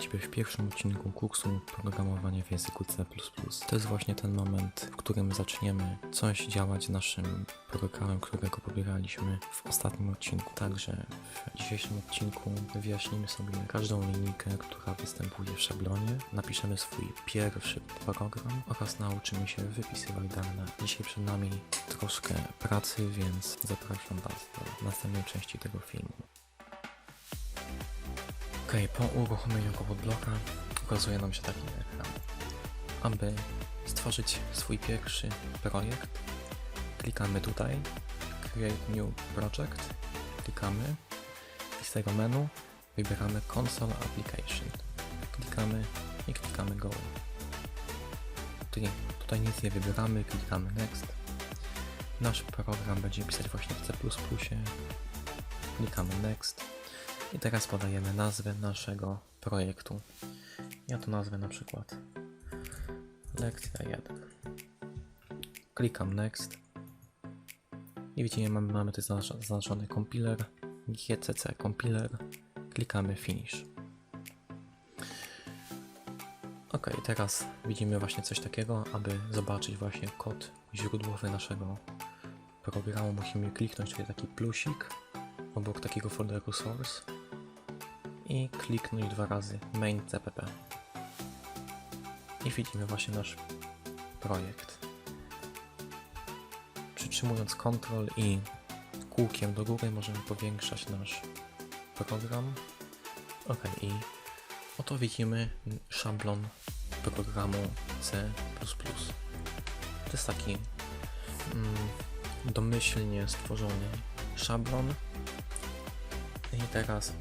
Ciebie w pierwszym odcinku kursu programowania w języku C++. To jest właśnie ten moment, w którym zaczniemy coś działać z naszym programem, którego pobieraliśmy w ostatnim odcinku. Także w dzisiejszym odcinku wyjaśnimy sobie każdą linijkę, która występuje w szablonie, napiszemy swój pierwszy program oraz nauczymy się wypisywać dane. Dzisiaj przed nami troszkę pracy, więc zapraszam Was do następnej części tego filmu. Ok, po uruchomieniu bloka ukazuje nam się taki ekran. Aby stworzyć swój pierwszy projekt, klikamy tutaj, Create New Project, klikamy i z tego menu wybieramy Console Application. Klikamy i klikamy Go. Tutaj, tutaj nic nie wybieramy, klikamy Next. Nasz program będzie pisać właśnie w C++. Klikamy Next. I teraz podajemy nazwę naszego projektu. Ja to nazwę na przykład lekcja 1. Klikam Next. I widzimy, mamy, mamy tu zaznacz- zaznaczony compiler, GCC compiler. Klikamy Finish. Ok, teraz widzimy właśnie coś takiego, aby zobaczyć właśnie kod źródłowy naszego programu. Musimy kliknąć tutaj taki plusik obok takiego folderu source i kliknąć dwa razy main cpp. I widzimy właśnie nasz projekt. Przytrzymując Ctrl i kółkiem do góry możemy powiększać nasz program. Ok, i oto widzimy szablon programu C++. To jest taki mm, domyślnie stworzony szablon. I teraz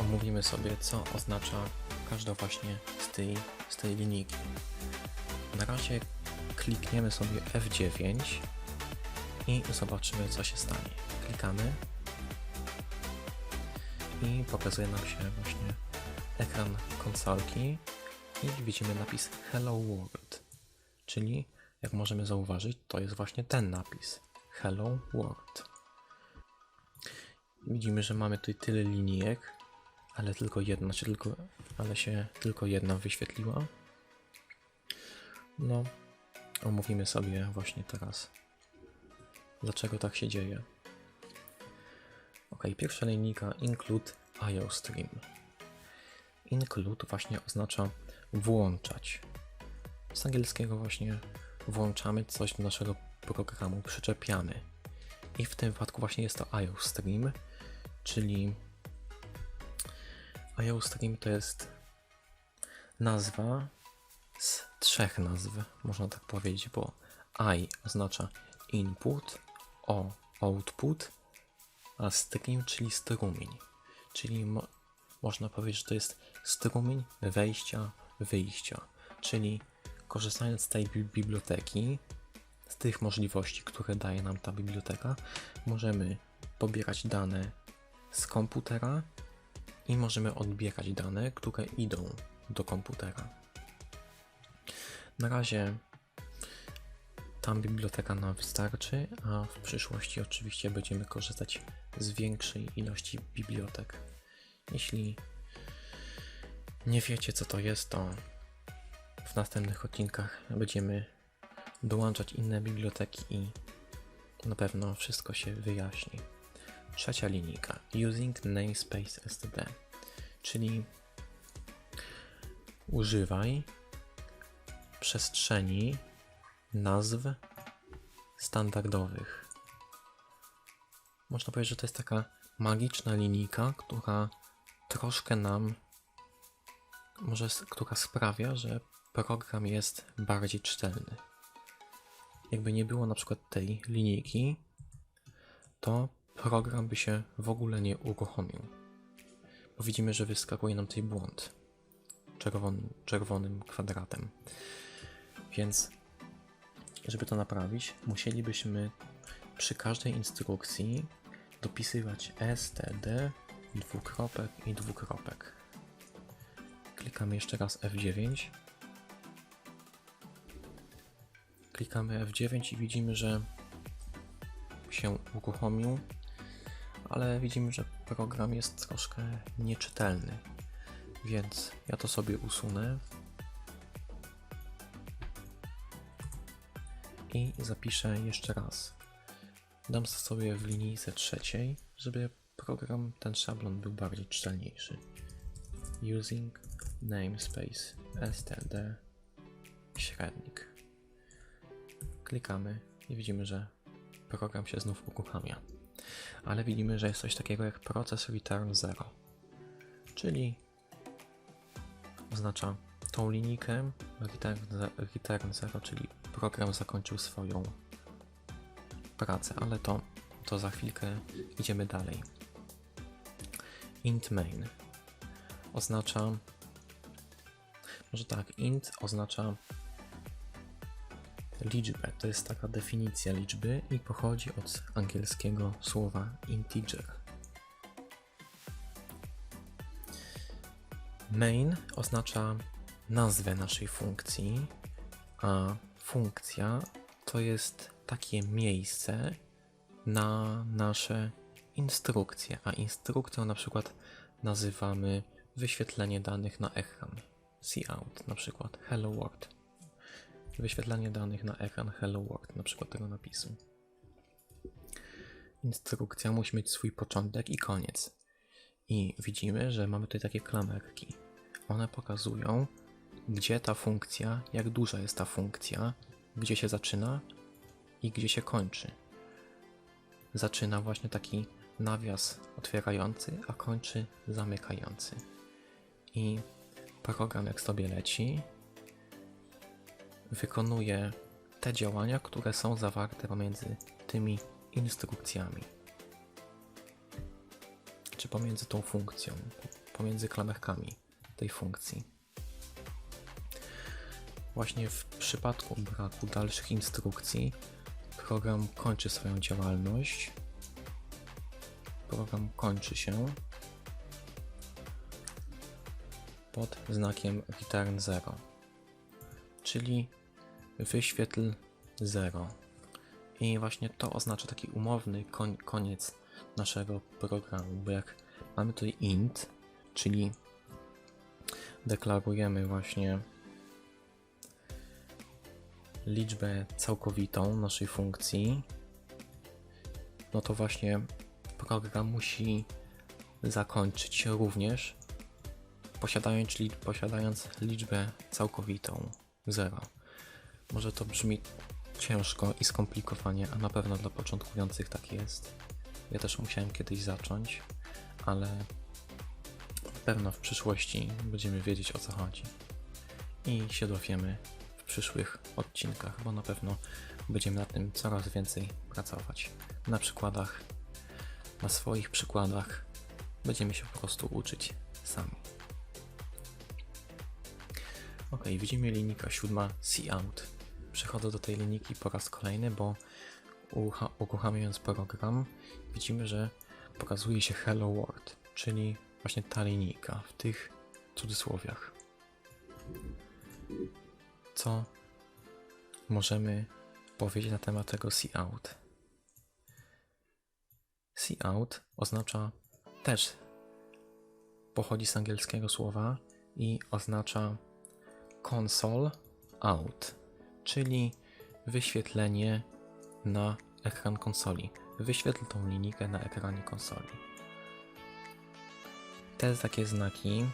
omówimy sobie, co oznacza każda właśnie z tej, z tej linijki. Na razie klikniemy sobie F9 i zobaczymy, co się stanie. Klikamy i pokazuje nam się właśnie ekran konsolki i widzimy napis Hello World, czyli jak możemy zauważyć, to jest właśnie ten napis Hello World. Widzimy, że mamy tutaj tyle linijek, ale tylko jedna, czy tylko, ale się tylko jedna wyświetliła. No, omówimy sobie właśnie teraz, dlaczego tak się dzieje. Ok, pierwsza linijka include IOStream. Include właśnie oznacza włączać. Z angielskiego właśnie włączamy coś do naszego programu, przyczepiamy. I w tym wypadku właśnie jest to IOStream, czyli IOStream to jest nazwa z trzech nazw, można tak powiedzieć, bo I oznacza input, O output, a stream, czyli strumień. Czyli mo można powiedzieć, że to jest strumień wejścia, wyjścia. Czyli korzystając z tej bi biblioteki, z tych możliwości, które daje nam ta biblioteka, możemy pobierać dane z komputera i możemy odbierać dane, które idą do komputera. Na razie tam biblioteka nam wystarczy, a w przyszłości oczywiście będziemy korzystać z większej ilości bibliotek. Jeśli nie wiecie co to jest, to w następnych odcinkach będziemy dołączać inne biblioteki i na pewno wszystko się wyjaśni. Trzecia linijka Using Namespace STD, czyli używaj przestrzeni nazw standardowych. Można powiedzieć, że to jest taka magiczna linijka, która troszkę nam może, która sprawia, że program jest bardziej czytelny. Jakby nie było na przykład tej linijki, to program by się w ogóle nie uruchomił. Bo widzimy, że wyskakuje nam tutaj błąd czerwonym, kwadratem. Więc, żeby to naprawić, musielibyśmy przy każdej instrukcji dopisywać std, dwukropek i dwukropek. Klikamy jeszcze raz F9. Klikamy F9 i widzimy, że się uruchomił, ale widzimy, że program jest troszkę nieczytelny. Więc ja to sobie usunę. I zapiszę jeszcze raz. Dam sobie w linijce trzeciej, żeby program, ten szablon był bardziej czytelniejszy. Using namespace std średnik. Klikamy i widzimy, że program się znów uruchamia. Ale widzimy, że jest coś takiego jak proces return 0. Czyli oznacza tą linijkę return, ze- return 0, czyli program zakończył swoją pracę, ale to, to za chwilkę idziemy dalej. Int main oznacza może tak, int oznacza liczbę. To jest taka definicja liczby i pochodzi od angielskiego słowa integer. Main oznacza nazwę naszej funkcji, a funkcja to jest takie miejsce na nasze instrukcje, a instrukcją na przykład nazywamy wyświetlenie danych na ekran. Cout, na przykład Hello World. Wyświetlanie danych na ekran Hello World, na przykład tego napisu. Instrukcja musi mieć swój początek i koniec. I widzimy, że mamy tutaj takie klamerki. One pokazują, gdzie ta funkcja, jak duża jest ta funkcja, gdzie się zaczyna i gdzie się kończy. Zaczyna właśnie taki nawias otwierający, a kończy zamykający. I program, jak sobie leci, wykonuje te działania, które są zawarte pomiędzy tymi instrukcjami. Czy pomiędzy tą funkcją, pomiędzy klamerkami tej funkcji. Właśnie w przypadku braku dalszych instrukcji, program kończy swoją działalność. Program kończy się pod znakiem return 0, czyli wyświetl 0. I właśnie to oznacza taki umowny koń, koniec naszego programu, bo jak mamy tutaj int, czyli deklarujemy właśnie liczbę całkowitą naszej funkcji, no to właśnie program musi zakończyć również posiadając, posiadając liczbę całkowitą 0. Może to brzmi ciężko i skomplikowanie, a na pewno dla początkujących tak jest. Ja też musiałem kiedyś zacząć, ale na pewno w przyszłości będziemy wiedzieć o co chodzi. I się dowiemy w przyszłych odcinkach, bo na pewno będziemy nad tym coraz więcej pracować. Na przykładach, na swoich przykładach będziemy się po prostu uczyć sami. Ok, widzimy linijka siódma Cout. Przechodzę do tej linijki po raz kolejny, bo urucha- uruchamiając program widzimy, że pokazuje się Hello World, czyli właśnie ta linijka w tych cudzysłowiach. Co możemy powiedzieć na temat tego Cout? Cout oznacza też pochodzi z angielskiego słowa i oznacza console out, czyli wyświetlenie na ekran konsoli. Wyświetl tą linijkę na ekranie konsoli. Te takie znaki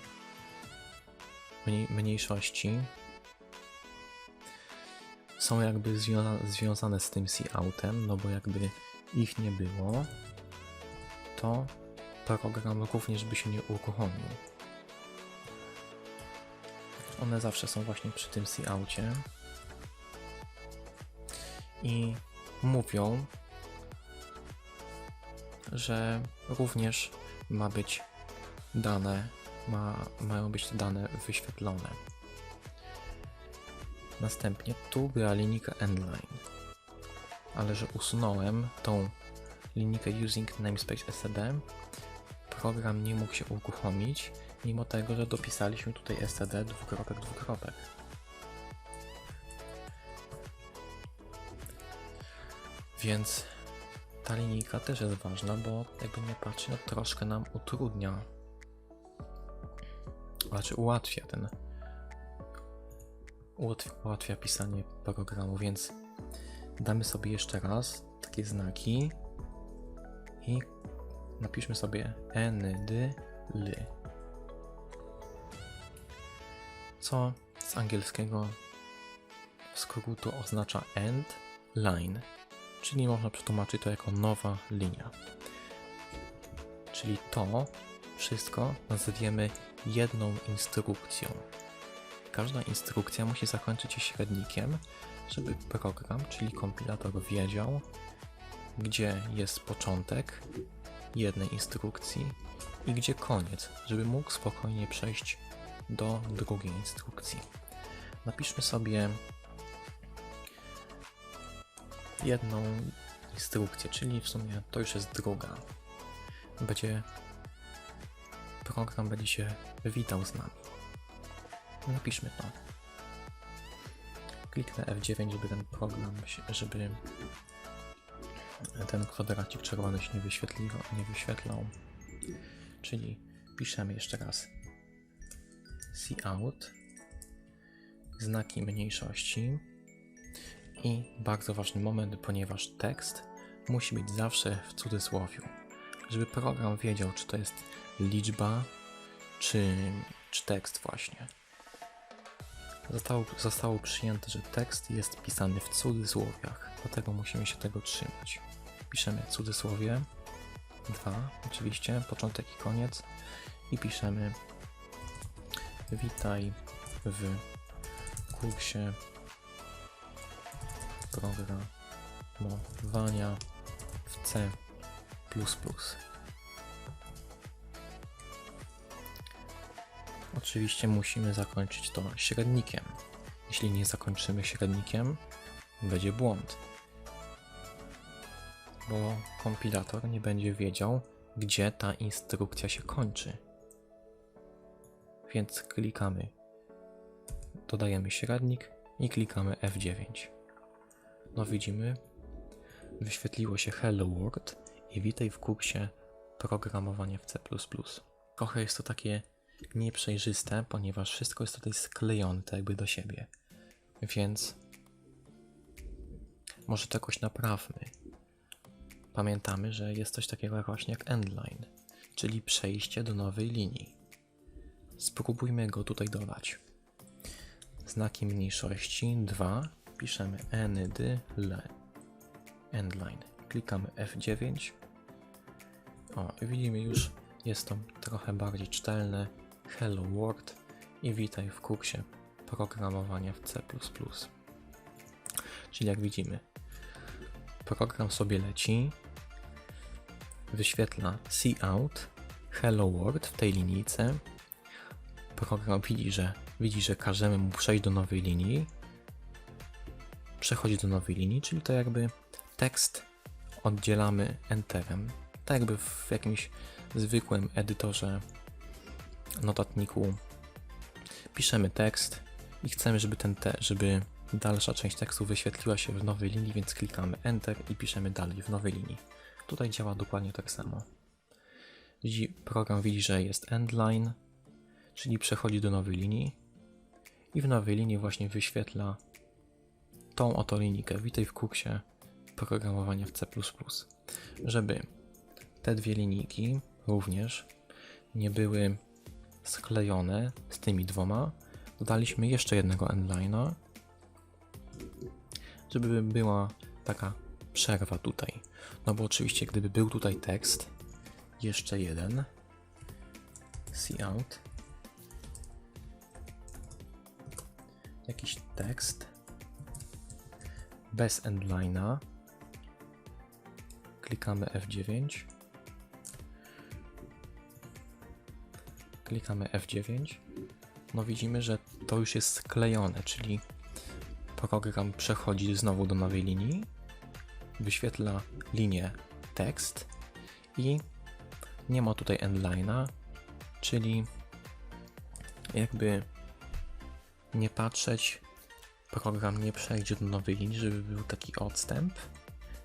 mniej, mniejszości są jakby związa- związane z tym C-outem, no bo jakby ich nie było, to program również by się nie uruchomił. One zawsze są właśnie przy tym C-aucie i mówią, że również ma być dane, ma, mają być dane wyświetlone. Następnie tu była linijka endline, ale że usunąłem tą linijkę using namespace std, program nie mógł się uruchomić, mimo tego, że dopisaliśmy tutaj std dwukropek dwukropek. Więc ta linijka też jest ważna, bo jakby nie patrzeć, no troszkę nam utrudnia znaczy ułatwia ten ułatwia, ułatwia pisanie programu, więc damy sobie jeszcze raz takie znaki i napiszmy sobie end ly. Co z angielskiego skrótu oznacza end line, czyli można przetłumaczyć to jako nowa linia. Czyli to wszystko nazwiemy jedną instrukcją. Każda instrukcja musi zakończyć się średnikiem, żeby program, czyli kompilator wiedział, gdzie jest początek jednej instrukcji i gdzie koniec, żeby mógł spokojnie przejść do drugiej instrukcji. Napiszmy sobie jedną instrukcję, czyli w sumie to już jest druga. Będzie program będzie się witał z nami. Napiszmy to. Kliknę F9, żeby ten program, żeby ten kwadracik czerwony się nie wyświetlił, nie wyświetlał. Czyli piszemy jeszcze raz cout, znaki mniejszości. I bardzo ważny moment, ponieważ tekst musi być zawsze w cudzysłowiu, żeby program wiedział, czy to jest liczba, czy, czy tekst właśnie. Zostało, zostało przyjęte, że tekst jest pisany w cudzysłowiach, dlatego musimy się tego trzymać. Piszemy cudzysłowie, dwa, oczywiście, początek i koniec. I piszemy witaj w kursie programowania w C++. Oczywiście musimy zakończyć to średnikiem. Jeśli nie zakończymy średnikiem, będzie błąd. Bo kompilator nie będzie wiedział, gdzie ta instrukcja się kończy. Więc klikamy, dodajemy średnik i klikamy F9. No widzimy, wyświetliło się Hello World i witaj w kursie programowania w C++. Trochę jest to takie nieprzejrzyste, ponieważ wszystko jest tutaj sklejone tak jakby do siebie. Więc może jakoś naprawmy. Pamiętamy, że jest coś takiego właśnie jak endline, czyli przejście do nowej linii. Spróbujmy go tutaj dodać. Znaki mniejszości 2 piszemy end le endline. Klikamy F9. O, widzimy już, jest to trochę bardziej czytelne. Hello World i witaj w kursie programowania w C++. Czyli jak widzimy, program sobie leci, wyświetla cout, hello world w tej linijce. Program widzi, że widzi, że każemy mu przejść do nowej linii. Przechodzi do nowej linii, czyli to jakby tekst oddzielamy enterem. Tak jakby w jakimś zwykłym edytorze notatniku piszemy tekst i chcemy, żeby ten te, żeby dalsza część tekstu wyświetliła się w nowej linii, więc klikamy Enter i piszemy dalej w nowej linii. Tutaj działa dokładnie tak samo. Program widzi, że jest endline, czyli przechodzi do nowej linii i w nowej linii właśnie wyświetla tą oto linijkę. Witaj w kursie programowania w C++. Żeby te dwie linijki również nie były sklejone z tymi dwoma, dodaliśmy jeszcze jednego endline'a, żeby była taka przerwa tutaj. No bo oczywiście, gdyby był tutaj tekst, jeszcze jeden, cout, jakiś tekst, bez endline'a, klikamy F9, klikamy F9, no widzimy, że to już jest sklejone, czyli program przechodzi znowu do nowej linii, wyświetla linię tekst i nie ma tutaj endline'a, czyli jakby nie patrzeć, program nie przejdzie do nowej linii, żeby był taki odstęp,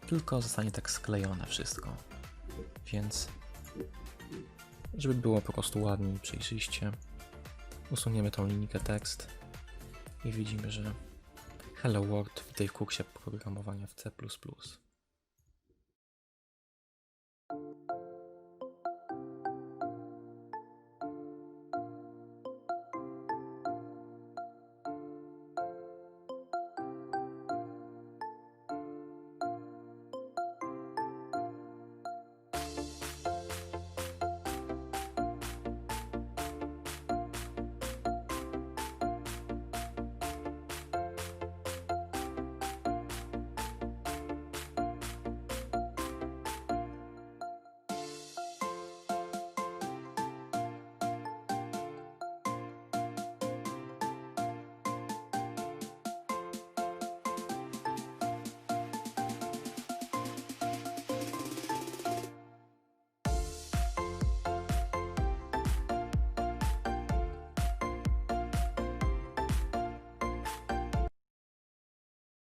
tylko zostanie tak sklejone wszystko. Więc żeby było po prostu ładniej, przejrzyście, Usuniemy tą linijkę tekst i widzimy, że Hello World witaj w kursie programowania w C++.